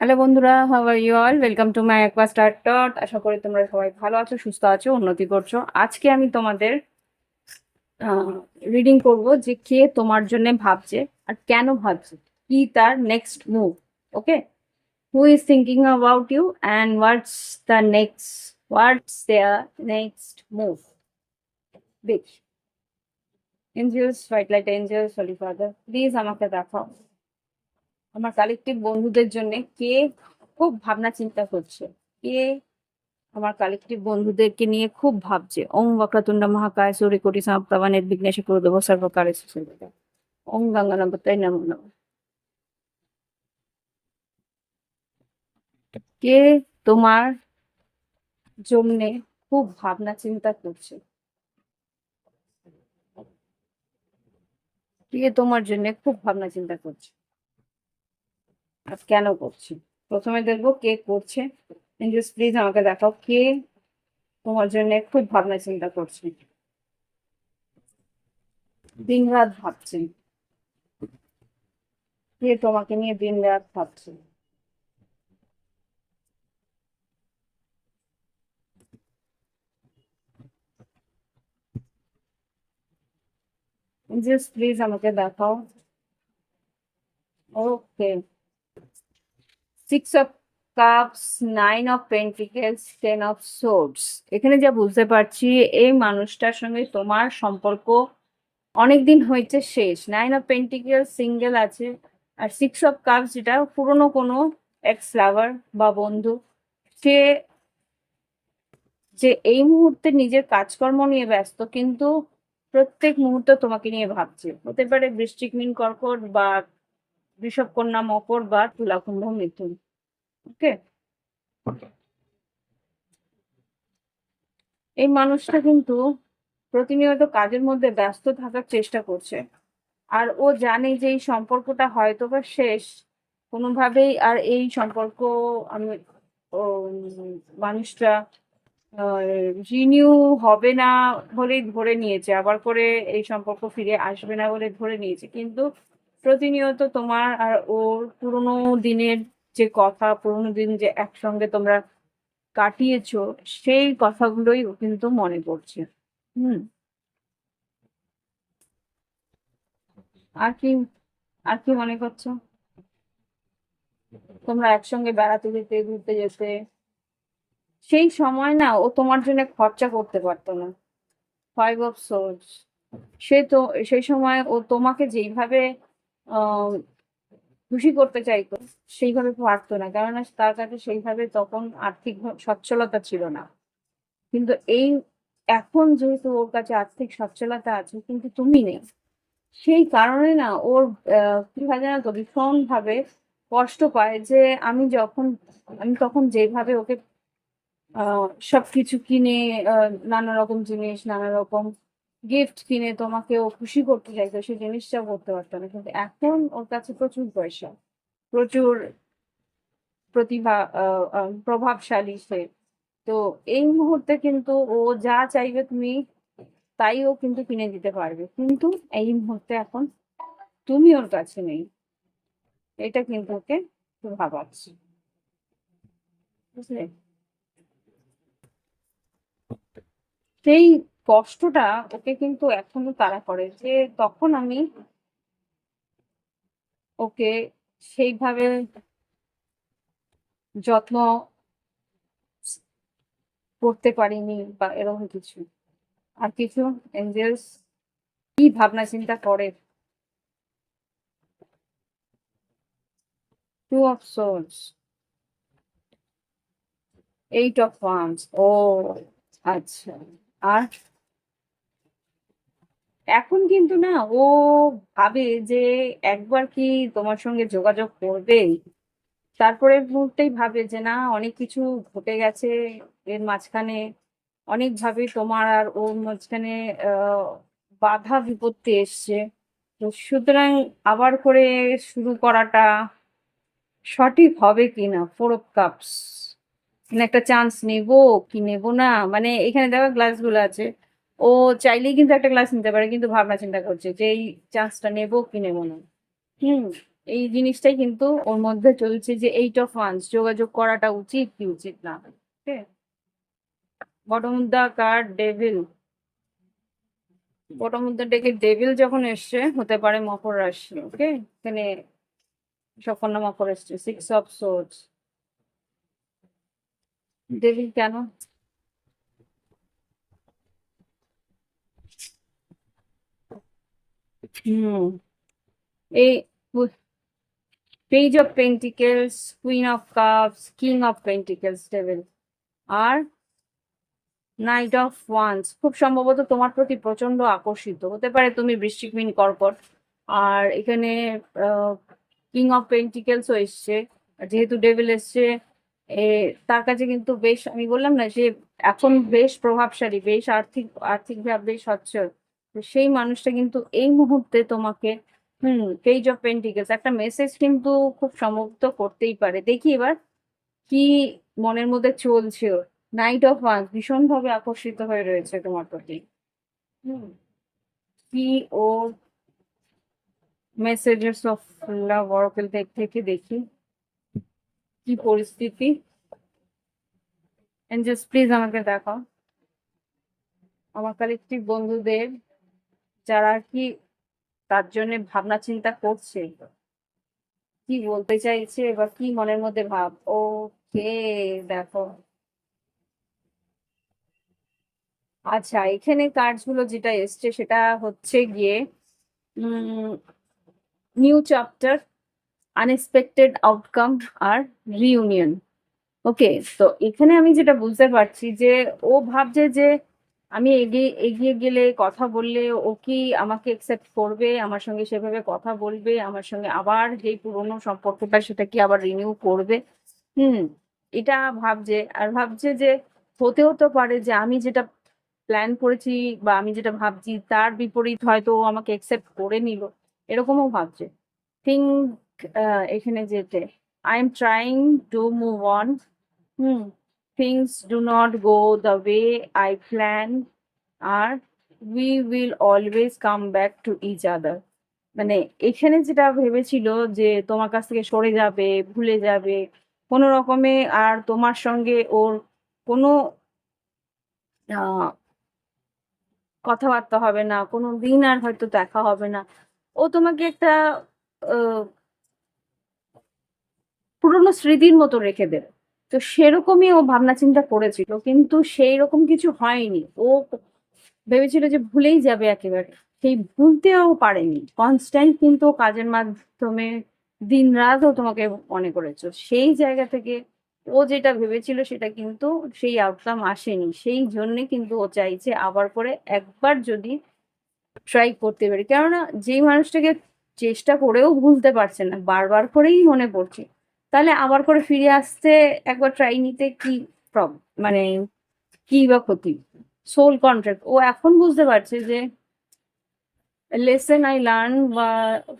Hello বন্ধুরা how are you all welcome to my একবা start dot আশা করি তোমরা সবাই ভালো আছো, সুস্থ আছো, উন্নতি করছ। আজকে আমি তোমাদের রিডিং করব যে কে তোমার জন্য ভাবছে আর কেন ভাবছে। কি তার next move okay who is thinking about you and what's the next what's there next move beach angels white light angels holy father please আমাকে দেখাও। আমার কালেকটিভ বন্ধুদের জন্য কে খুব ভাবনা চিন্তা করছে। কে আমার কালেকটিভ বন্ধুদেরকে নিয়ে খুব ভাবছে। ওম বক্রতুণ্ড মহাকায় সূর্য কোটি সপ্তাবানের বিঘ্নেশ করে দেবো সুসংগতা ওম গঙ্গা নবতাই নম। কে তোমার জন্যে খুব ভাবনা চিন্তা করছে? কে তোমার জন্য খুব ভাবনা চিন্তা করছে? কেন করছি? প্রথমে দেখব কে করছে। প্লিজ আমাকে দেখাও কে তোমার জন্য খুব ভাবনা চিন্তা করছে। দিন রাত ভাবছে। কে তোমাকে নিয়ে দিন রাত ভাবছে প্লিজ আমাকে দেখাও। Okay six of cups nine of pentacles ten of swords এখানে যা বুঝতে পারছি, এই মানুষটার সঙ্গে তোমার সম্পর্ক অনেক দিন হয়েছে শেষ। নাইন অফ পেন্টিকেলস সিঙ্গেল আছে। আর সিক্স অফ কাপস যেটা পুরনো কোনো এক্স লাভার বা বন্ধু, সে যে এই মুহূর্তে নিজের কাজকর্ম নিয়ে ব্যস্ত, কিন্তু প্রত্যেক মুহূর্তে তোমাকে নিয়ে ভাবছে। হতে পারে বৃশ্চিক মিন কর্কট বা বৃষভ কন্যা মকর বা তুলা কুম্ভ মিথুন। ওকে? এই মানুষটা কিন্তু প্রতিনিয়ত কাজের মধ্যে ব্যস্ত থাকার চেষ্টা করছে। আর ও জানে যে এই সম্পর্কটা হয়তো বা শেষ। কোনোভাবেই আর এই সম্পর্ক আমি মানুষটা রিনিউ হবে না বলেই ধরে নিয়েছে। আবার করে এই সম্পর্ক ফিরে আসবে না বলে ধরে নিয়েছে। কিন্তু প্রতিনিয়ত তোমার আর ওর পুরোনো দিনের যে কথা, পুরোনো দিন যে একসঙ্গে তোমরা কাটিয়েছো, সেই কথাগুলোই ও কিন্তু মনে পড়ছে হুম। আর কি আর কি মনে করছ? তোমরা একসঙ্গে বেড়াতে যেতে, ঘুরতে যেতে, সেই সময় না ও তোমার জন্য খরচা করতে পারতো না। ফাইভ অফ সোর্স সে তো, সেই সময় ও তোমাকে যেইভাবে খুশি করতে চাইতো, সেইভাবে পারতো না। কেননা তার কাছে সেইভাবে তখন আর্থিক সচ্ছলতা ছিল না। কিন্তু এই, এখন যেহেতু ওর কাছে আর্থিক সচ্ছলতা আছে, কিন্তু তুমি নেই। সেই কারণে না ওর কি হয় জানো তো, ভীষণ ভাবে কষ্ট পায় যে আমি যখন, আমি তখন যেভাবে ওকে সবকিছু কিনে নানা রকম জিনিস, নানা রকম গিফট কিনে তোমাকে ও খুশি করতে চাইতো সেই জিনিসটা করতে পারতো না। কিন্তু এখন ওর কাছে প্রচুর পয়সা, প্রচুর প্রতিভা প্রভাবশালী সে। তো এই মুহূর্তে কিন্তু ও যা চাইবে তুমি, তাই ও কিন্তু কিনে দিতে পারবে। কিন্তু এই মুহূর্তে এখন তুমি ওর কাছে নেই। এটা কিন্তু ওকে ভাবাচ্ছে। বুঝলে? সেই কষ্টটা ওকে কিন্তু এখনও তাড়া করে যে তখন আমি ওকে সেইভাবে যত্ন করতে পারিনি বা এরকম কিছু। আর কিছু এঞ্জেলস কি ভাবনা চিন্তা করে? Two of swords eight of wands ও আচ্ছা। আর এখন কিন্তু না, ও ভাবে যে একবার কি তোমার সঙ্গে যোগাযোগ করবে তারপরে মুহূর্তেই ভাবে যে না, অনেক কিছু ঘটে গেছে, এর মাঝখানে অনেকভাবে তোমার আর ওর মাঝখানে বাধা বিপত্তি এসছে। তো সুতরাং আবার করে শুরু করাটা সঠিক হবে কিনা? ফোর অফ কাপস একটা চান্স নেব কি নেব না? মানে এখানে দেখো গ্লাসগুলো আছে। ও চাইলেই কিন্তু একটা ক্লাস নিতে পারে কিন্তু ভাবনা চিন্তা করছে যে এই চান্সটা নেব কি নেব না। হুম এই জিনিসটাই কিন্তু ওর মধ্যে চলছে যে এইট অফ ওয়ান্স যোগাযোগ করাটা উচিত কি উচিত না bottom the card devil bottom the ডেকে ডেভিল যখন এসছে হতে পারে মকর রাশি ওকে? এখানে সকন্যা মকর এসছে সিক্স অফ সোর্স ডেভিল কেন? হুম এই page of pentacles queen of cups king of pentacles devil R knight of wands খুব সম্ভবত তোমার প্রতি প্রচণ্ড আকর্ষিত। হতে পারে তুমি বৃশ্চিক মিন কর্কট। আর এখানে কিং অফ পেন্টিকেলসও এসছে। যেহেতু ডেভিল এসছে তার কাছে কিন্তু বেশ, আমি বললাম না যে এখন বেশ প্রভাবশালী, বেশ আর্থিক, আর্থিকভাবে বেশ সচ্ছল। সেই মানুষটা কিন্তু এই মুহূর্তে তোমাকে, হুম পেজ অফ পেন্টিকেলস একটা মেসেজ কিন্তু খুব সম্ভবত করতেই পারে। দেখি এবার কি মনের মধ্যে চলছে ওর। নাইট অফ ওয়ান্স ভীষণভাবে আকর্ষিত হয়ে রয়েছে তোমার প্রতি। হুম, কি ও মেসেজেস অফ লাভ অরকেল থেকে দেখি। কি পরিস্থিতি। এঞ্জেলস প্লিজ আমাকে দেখাও। আমার কালেকটিভ বন্ধুদের যারা কি তার জন্য ভাবনা চিন্তা করছে। কি বলতে চাইছে বা কি মনের মধ্যে ভাব? ও কে দেখো। আচ্ছা এখানে কার্ডসগুলো যেটা এসছে সেটা হচ্ছে গিয়ে নিউ চ্যাপ্টার আনএক্সপেক্টেড আউটকাম আর রিউনিয়ন ওকে, তো এখানে আমি যেটা বুঝতে পারছি যে ও ভাবছে যে আমি এগিয়ে এগিয়ে গেলে কথা বললে ও কি আমাকে অ্যাকসেপ্ট করবে? আমার সঙ্গে সেভাবে কথা বলবে? আমার সঙ্গে আবার যেই পুরনো সম্পর্কটা সেটা কি আবার রিনিউ করবে? হুম, এটা ভাবছে। আর ভাবছে যে হতেও তো পারে যে আমি যেটা প্ল্যান করেছি বা আমি যেটা ভাবছি তার বিপরীত হয়তো আমাকে অ্যাকসেপ্ট করে নিল। এরকমও ভাবছে। থিঙ্ক এখানে যেতে। I am trying to move on hmm. Things do not go the way I plan R we will always come back to each other মানে এখানে যেটা ভেবেছিল যে তোমার কাছ থেকে সরে যাবে, ভুলে যাবে, কোনো রকমে আর তোমার সঙ্গে ওর কোনো কথাবার্তা হবে না, কোনো দিন আর হয়তো দেখা হবে না। ও তোমাকে একটা পুরনো স্মৃতির মতো রেখে দেবে। তো সেরকমই ও ভাবনা চিন্তা করেছিল, কিন্তু সেই রকম কিছু হয়নি। ও ভেবেছিল যে ভুলেই যাবে একেবারে। সেই ভুলতেও পারেনি। কনস্ট্যান্ট কিন্তু কাজের মাধ্যমে দিন রাতও তোমাকে মনে করেছ। সেই জায়গা থেকে ও যেটা ভেবেছিল সেটা কিন্তু সেই আউটকাম আসেনি। সেই জন্যে কিন্তু ও চাইছে আবার করে একবার যদি ট্রাই করতে পারি। কেননা যেই মানুষটাকে চেষ্টা করেও ভুলতে পারছে না, বারবার করেই মনে পড়ছে। তাহলে আবার করে ফিরে আসতে একবার ট্রাই নিতে কি মানে কি বা ক্ষতি? সোল কন্ট্রাক্ট ও এখন বুঝতে পারছে যে লেসন আই লার্ন বা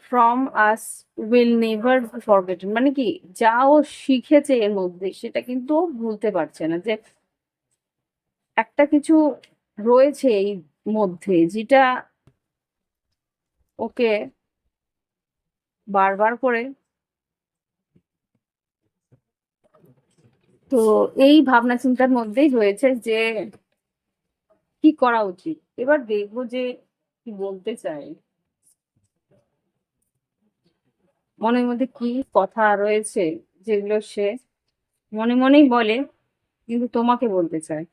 from us will never forgotten মানে কি, যা ও শিখেছে এর মধ্যে সেটা কিন্তু ভুলতে পারছে না যে একটা কিছু রয়েছে এই মধ্যে যেটা ওকে বারবার করে তো এই ভাবনা চিন্তার মধ্যেই রয়েছে যে কি করা উচিত? এবার দেখব যে কি বলতে চাই। মনের মধ্যে কি কথা রয়েছে যেগুলো সে মনে মনেই বলে, কিন্তু তোমাকে বলতে চায়।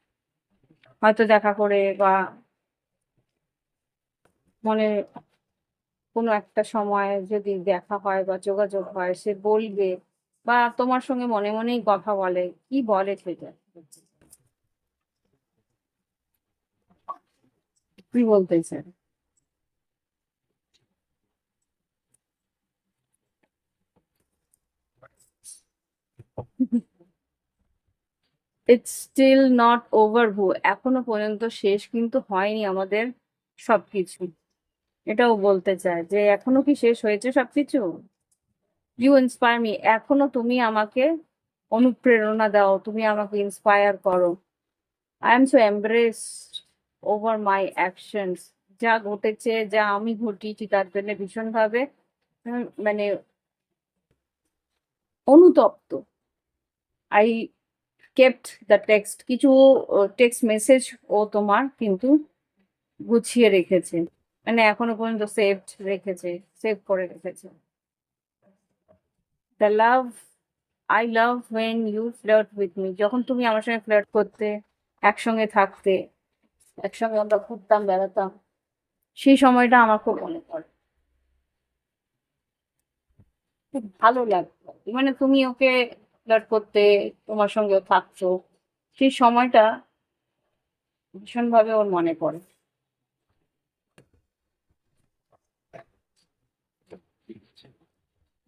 হয়তো দেখা করে বা মনে কোনো একটা সময় যদি দেখা হয় বা যোগাযোগ হয়, সে বলবে বা তোমার সঙ্গে মনে মনেই কথা বলে, কি বলে সেটা? কি ইটস স্টিল নট ওভার হু এখনও পর্যন্ত শেষ কিন্তু হয়নি আমাদের সবকিছু। এটাও বলতে চায় যে, এখনও কি শেষ হয়েছে সবকিছু? ইউ ইন্সপায়ার মি এখনও তুমি আমাকে অনুপ্রেরণা দাও, তুমি আমাকে ইন্সপায়ার করো। I am so embarrassed over my actions যা ঘটেছে, যা আমি ঘটিয়েছি, তার জন্য ভীষণভাবে মানে অনুতপ্ত। আই কেপ্ট দ্য টেক্সট কিছু টেক্সট মেসেজ ও তোমার কিন্তু গুছিয়ে রেখেছে। মানে এখনও পর্যন্ত সেভড রেখেছে সেভ করে রেখেছে। The love I love when you flirt with me যখন তুমি আমার সঙ্গে ফ্লার্ট করতে, একসঙ্গে থাকতে, একসঙ্গে আমরা ঘুরতাম, বেড়াতাম, সেই সময়টা আমার খুব মনে পড়ে। খুব ভালো লাগতো। মানে তুমি ওকে ফ্লার্ট করতে, তোমার সঙ্গেও থাকছো, সেই সময়টা ভীষণভাবে ওর মনে পড়ে।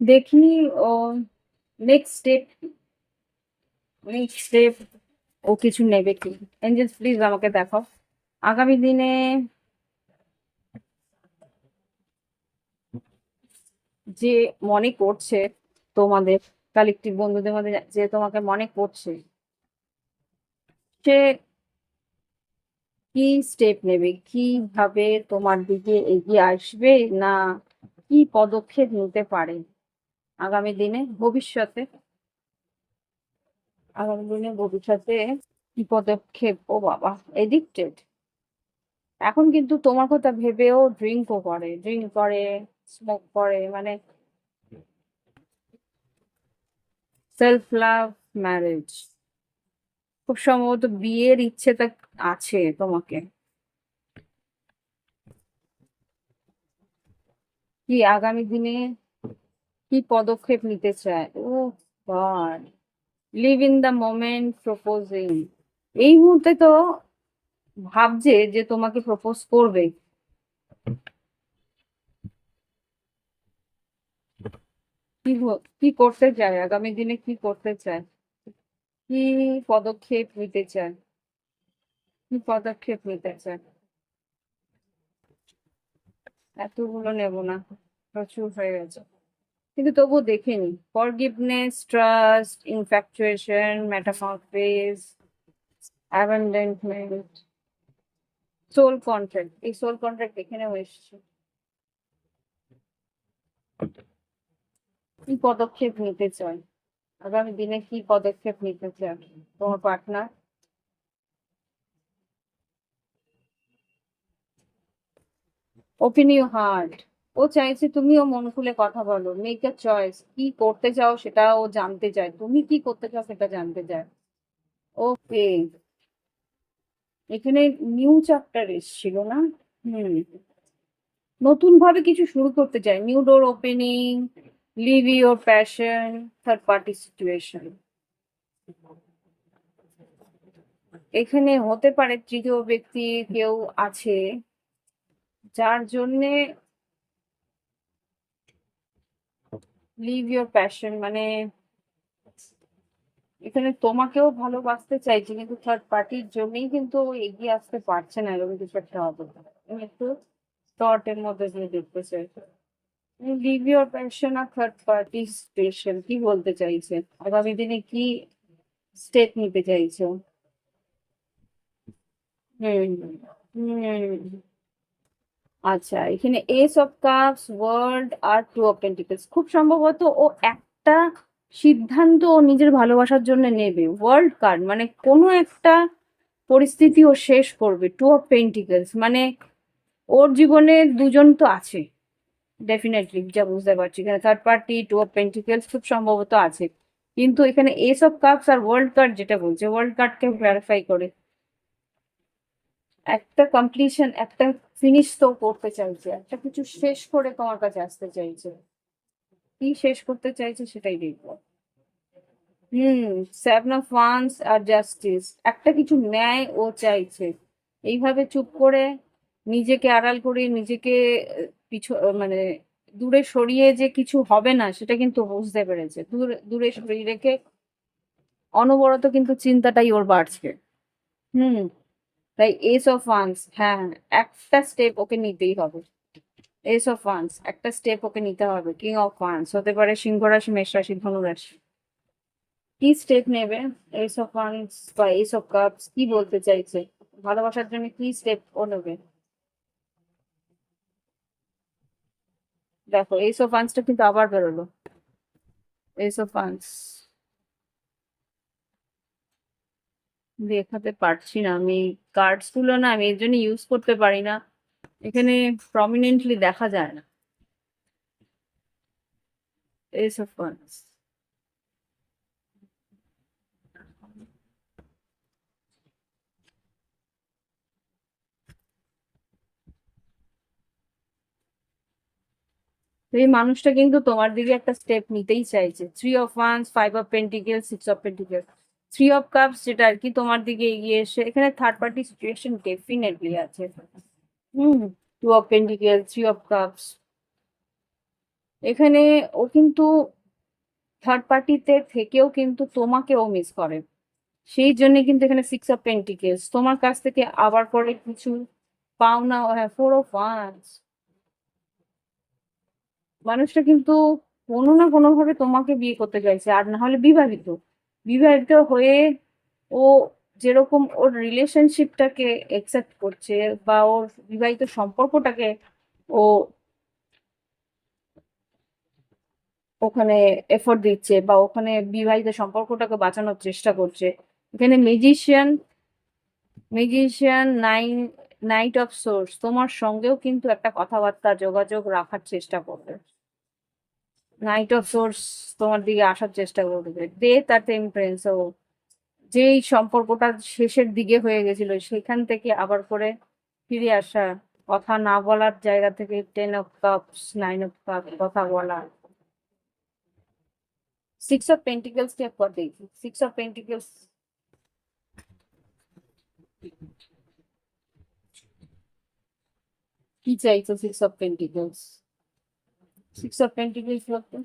দেখি ও নেক্সট স্টেপ নেক্সট স্টেপ ও কিছু নেবে কি এঞ্জেলস প্লিজ আমাকে দেখাও আগামী দিনে যে মনে করছে তোমাদের কালেকটিভ বন্ধুদের মধ্যে যে তোমাকে মনে করছে সে কি স্টেপ নেবে কীভাবে তোমার দিকে এগিয়ে আসবে না কি পদক্ষেপ নিতে পারে আগামী দিনে ভবিষ্যতে, আগামী দিনে ভবিষ্যতে কি পদক্ষেপ? ও বাবা এডিক্টেড এখন কিন্তু তোমার কথা ভেবেও ড্রিঙ্কও করে ড্রিঙ্ক করে স্মোক করে মানে সেলফ লাভ ম্যারেজ খুব সম্ভবত বিয়ের ইচ্ছে তা আছে তোমাকে। কি আগামী দিনে কি পদক্ষেপ নিতে চায়? ও god live in the moment proposing এই মুহূর্তে তো ভাবছে যে তোমাকে প্রপোজ করবে। কি করতে চায়? আগামী দিনে কি করতে চায়? কি পদক্ষেপ নিতে চায়? কি পদক্ষেপ নিতে চায়? এতগুলো নেব না, প্রচুর হয়ে গেছে। কিন্তু তবুও দেখিনি। Forgiveness trust infatuation metamorphosis abandonment soul contract এই সোল কন্ট্রাক্ট এখানেও এসছে। কি পদক্ষেপ নিতে চায় আগামী দিনে কি পদক্ষেপ নিতে চায় তোমার পার্টনার ওপেন ইউ হার্ট ও চাইছে তুমিও মন খুলে কথা বলো মেক আ চয়েস কি করতে চাও সেটা ও জানতে চায়। তুমি কি করতে চাও সেটা জানতে চায়। ওকে। এখানে নিউ চ্যাপ্টার এসেছিল না? হুম। নতুন ভাবে কিছু শুরু করতে চাই। New door opening live your passion third party situation এখানে হতে পারে তৃতীয় ব্যক্তি কেউ আছে, যার জন্যে লিভ ইউর প্যাশন মানে এখানে তোমাকেও ভালোবাসতে চাইছে, কিন্তু থার্ড পার্টির জন্যই কিন্তু এগিয়ে আসতে পারছে না এরকম কিছু একটা হবে। একটু থটের মধ্যে দিয়ে দেখতে চাই। লিভ ইউর প্যাশন আর থার্ড পার্টি স্পেশাল কি বলতে চাইছে? আগামী দিনে কি স্টেপ নিতে চাইছো? হুম হুম। আচ্ছা এখানে এস অফ কাপস ওয়ার্ল্ড আর টু অফ পেন্টিকলস খুব সম্ভবত ও একটা সিদ্ধান্ত ও নিজের ভালোবাসার জন্য নেবে। ওয়ার্ল্ড কার্ড মানে কোনো একটা পরিস্থিতি ও শেষ করবে টু অফ পেন্টিকলস মানে ওর জীবনে দুজন তো আছে। ডেফিনেটলি যা বুঝতে পারছি। এখানে third party two of pentacles খুব সম্ভবত আছে। কিন্তু এখানে এস অফ কাপস আর ওয়ার্ল্ড কার্ড যেটা বলছে ওয়ার্ল্ড কার্ডকে ক্লারিফাই করে একটা কমপ্লিশন একটা ফিনিশ তো করতে চাইছে। একটা কিছু শেষ করে তোমার কাছে আসতে চাইছে। কি শেষ করতে চাইছে সেটাই দেখব। হুম সেভেন অফ ওয়ান্স আর জাস্টিস একটা কিছু ন্যায় ও চাইছে। এইভাবে চুপ করে নিজেকে আড়াল করে নিজেকে, পিছু মানে দূরে সরিয়ে যে কিছু হবে না, সেটা কিন্তু বুঝতে পেরেছে। দূরে দূরে সরিয়ে রেখে অনবরত কিন্তু চিন্তাটাই ওর বাড়ছে। হুম তাই এস অফ ওয়ান্স হ্যাঁ একটা স্টেপ ওকে নিতেই হবে। এস অফ ওয়ান্স একটা স্টেপ ওকে নিতে হবে কিং অফ ওয়ান্স হতে পারে সিংহ রাশি, মেষ রাশি ধনু রাশি কি স্টেপ নেবে? এস অফ ওয়ান্স বা এস অফ কাপস কি বলতে চাইছে? ভালোবাসার জন্য কি স্টেপ ও নেবে? দেখো এস অফ ওয়ান্সটা কিন্তু আবার বেরোলো। এস অফ ওয়ান্স দেখাতে পারছি না। আমি কার্ডসগুলো না আমি এর জন্য ইউজ করতে পারি না। এখানে প্রমিনেন্টলি দেখা যায় না। এই মানুষটা কিন্তু তোমার দিকে একটা স্টেপ নিতেই চাইছে। Three of wands five of pentacle six of pentacle three of cups যেটা আর কি তোমার দিকে এগিয়ে এসে এখানে থার্ড পার্টি সিচুয়েশন ডেফিনেটলি আছে। হুম। Two of pentacle three of cups এখানে ও কিন্তু থার্ড পার্টিতে থেকেও কিন্তু তোমাকেও মিস করে। সেই জন্য কিন্তু এখানে সিক্স অফ পেন্টিকেলস তোমার কাছ থেকে আবার পরে কিছু পাওনা হ্যাঁ ফোর অফ ওয়ান্স মানুষটা কিন্তু কোনো না কোনোভাবে তোমাকে বিয়ে করতে চাইছে আর না হলে বিবাহিত। বিবাহিত হয়ে ও যেরকম ওর রিলেশনশিপটাকে একসেপ্ট করছে বা ওর বিবাহিত সম্পর্কটাকে ও ওখানে এফোর্ট দিচ্ছে বা ওখানে বিবাহিত সম্পর্কটাকে বাঁচানোর চেষ্টা করছে। এখানে magician magician nine knight of swords তোমার সঙ্গেও কিন্তু একটা কথাবার্তা, যোগাযোগ রাখার চেষ্টা করবে। নাইট অফ সোর্স তোমার দিকে আসার চেষ্টা করবে। ডেথ আর টেম্পারেন্স ও যেই সম্পর্কটা শেষের দিকে হয়ে গেছিল, সেখান থেকে আবার করে ফিরে আসা, কথা না বলার জায়গা থেকে ten of cups nine of cup কথা বলা। সিক্স অফ পেন্টিকেলস কে একবার দেখি। সিক্স অফ পেন্টিকেলস কি চাইছো six of pentacles six of pentacles বলতে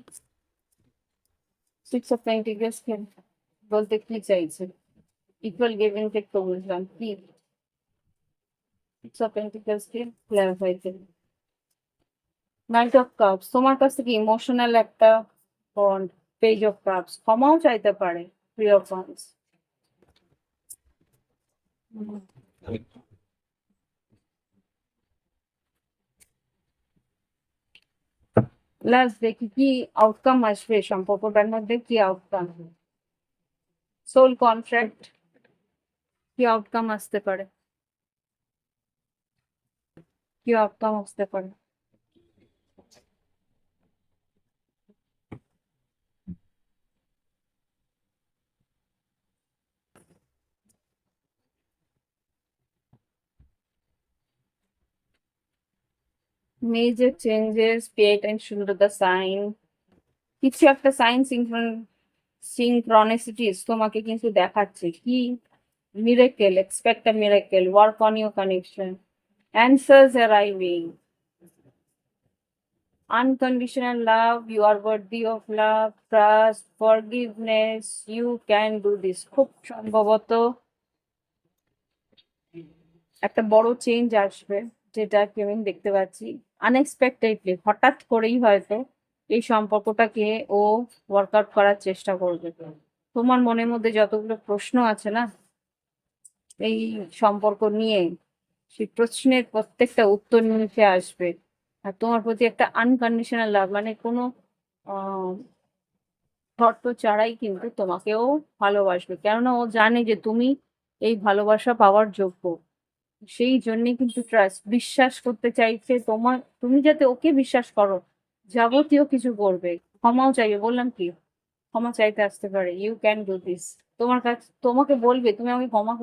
সিক্স অফ পেন্টিকেলস বলতে কি চাইছে ইকুয়াল গিভ এন্ড টেক তো বুঝলাম কি সিক্স অফ পেন্টিকেলস কে ক্ল্যারিফাই করুন নাইট অফ কাপস তোমার কাছ থেকে ইমোশনাল একটা বন্ড পেজ অফ কাপস ক্ষমাও চাইতে পারে থ্রি অফ ওয়ান্স লাস্ট দেখি কি আউটকাম আসবে সম্পর্কটার মধ্যে কি আউটকাম সোল কন্ট্রাক্ট কি আউটকাম আসতে পারে কি আউটকাম আসতে পারে major changes, pay attention to the sign. কিছু একটা সাইন সিনক্রনিসিটিস তোমাকে কিন্তু দেখাচ্ছে কি? Miracle expect a miracle work on your connection answers arriving unconditional love, you are worthy of love, trust, forgiveness, you can do this. খুব সম্ভবত একটা বড় চেঞ্জ আসবে, যেটা কি আমি দেখতে পাচ্ছি। আনএক্সপেক্টেডলি হঠাৎ করেই হয়তো এই সম্পর্কটাকে ও ওয়ার্কআউট করার চেষ্টা করবে। তোমার মনের মধ্যে যতগুলো প্রশ্ন আছে না, এই সম্পর্ক নিয়ে সেই প্রশ্নের প্রত্যেকটা উত্তর নিতে আসবে। আর তোমার প্রতি একটা আনকন্ডিশনাল লাভ মানে কোনো শর্ত ছাড়াই কিন্তু তোমাকেও ভালোবাসবে। কেননা ও জানে যে তুমি এই ভালোবাসা পাওয়ার যোগ্য। সেই জন্যে কিন্তু ট্রাস্ট বিশ্বাস করতে চাইছে তোমার, তুমি যাতে ওকে বিশ্বাস করো, যাবতীয় কিছু করবে। ক্ষমাও চাইবে, বললাম কি? ক্ষমা চাইতে আসতে পারে ইউ ক্যান ডু দিস তোমার কাছে, তোমাকে বলবে, তুমি আমাকে ক্ষমা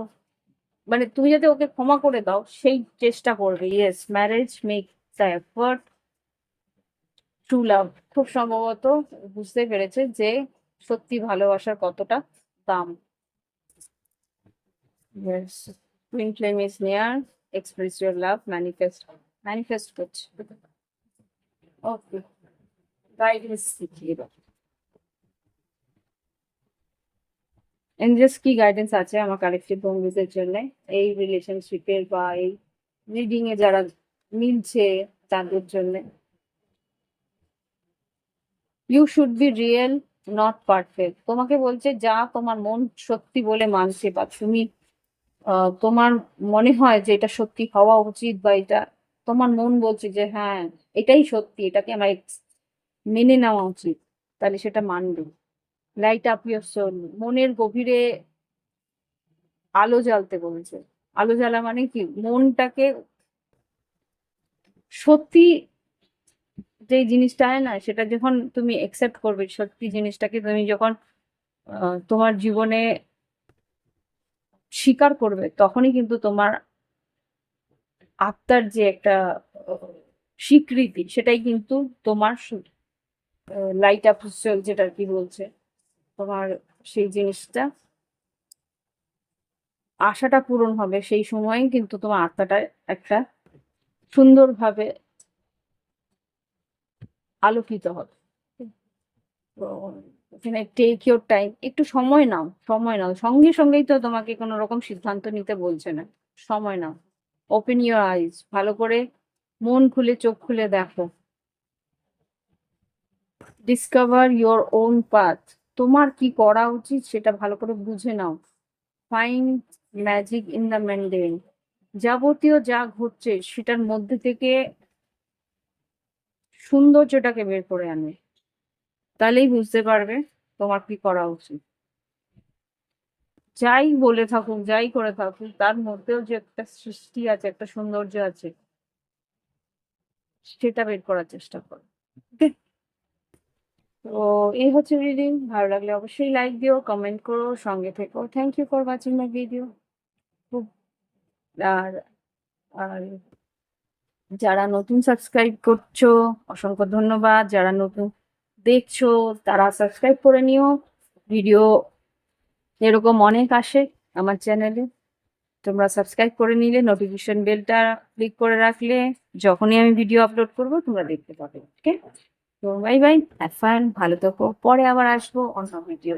মানে তুমি যাতে ওকে ক্ষমা করে দাও, সেই চেষ্টা করবে। Yes marriage make the effort true love খুব সম্ভবত বুঝতে পেরেছে যে সত্যি ভালোবাসার কতটা দাম. Twin flame is near. Express your love. Manifest. Manifest করছে ওকে গাইডেন্স শিখিয়ে দাও কি গাইডেন্স আছে আমার কালেক্টিভ বন্ধুদের জন্য এই রিলেশনশিপের বা এই রিডিং এ যারা মিলছে তাদের জন্য you should be real not perfect তোমাকে বলছে, যা তোমার মন সত্যি বলে মানছে বা তুমি তোমার মনে হয় যে এটা সত্যি হওয়া উচিত বা এটা তোমার মন বলছে যে হ্যাঁ এটাই সত্যি, এটাকে আমার মেনে নেওয়া উচিত, তাহলে সেটা মানবে। লাইট আপ ইউর সোল মনের গভীরে আলো জ্বালতে বলছে। আলো জ্বালা মানে কি? মনটাকে সত্যি যে জিনিসটা হয় না, সেটা যখন তুমি একসেপ্ট করবে, সত্যি জিনিসটাকে তুমি যখন তোমার জীবনে স্বীকার করবে, তখনই কিন্তু তোমার আত্মার যে একটা স্বীকৃতি, সেটাই কিন্তু তোমার লাইট আপ যেটা কি বলছে, তোমার সেই জিনিসটা আশাটা পূরণ হবে, সেই সময় কিন্তু তোমার আত্মাটা একটা সুন্দরভাবে আলোকিত হবে। টেক ইউর টাইম একটু সময় নাও সময় নাও। সঙ্গে সঙ্গেই তো তোমাকে কোনো রকম সিদ্ধান্ত নিতে বলছে না। সময় নাও। ওপেন ইউর আইজ ভালো করে মন খুলে, চোখ খুলে দেখো। ডিসকভার ইয়োর ওন পাথ তোমার কি করা উচিত সেটা ভালো করে বুঝে নাও। Fine magic in the mundane যাবতীয় যা ঘটছে সেটার মধ্যে থেকে সৌন্দর্যটাকে বের করে আনবে তাহলেই বুঝতে পারবে তোমার কি করা উচিত। যাই বলে থাকুক, যাই করে থাকুক, তার মধ্যেও যে একটা সৃষ্টি আছে, একটা সৌন্দর্য আছে, সেটা বের করার চেষ্টা করো। তো এই হচ্ছে রিডিং ভালো লাগলে অবশ্যই লাইক দিও কমেন্ট করো, সঙ্গে থেকো। Thank you for watching my video খুব, আর আর যারা নতুন সাবস্ক্রাইব করছ, অসংখ্য ধন্যবাদ। যারা নতুন দেখছ, তারা সাবস্ক্রাইব করে নিও। ভিডিও এরকম অনেক আসে আমার চ্যানেলে তোমরা সাবস্ক্রাইব করে নিলে নোটিফিকেশন বেলটা ক্লিক করে রাখলে যখনই আমি ভিডিও আপলোড করব, তোমরা দেখতে পাবে ওকে তো বাই বাই হ্যাভ ভালো থাকো। পরে আবার আসব অন্য ভিডিও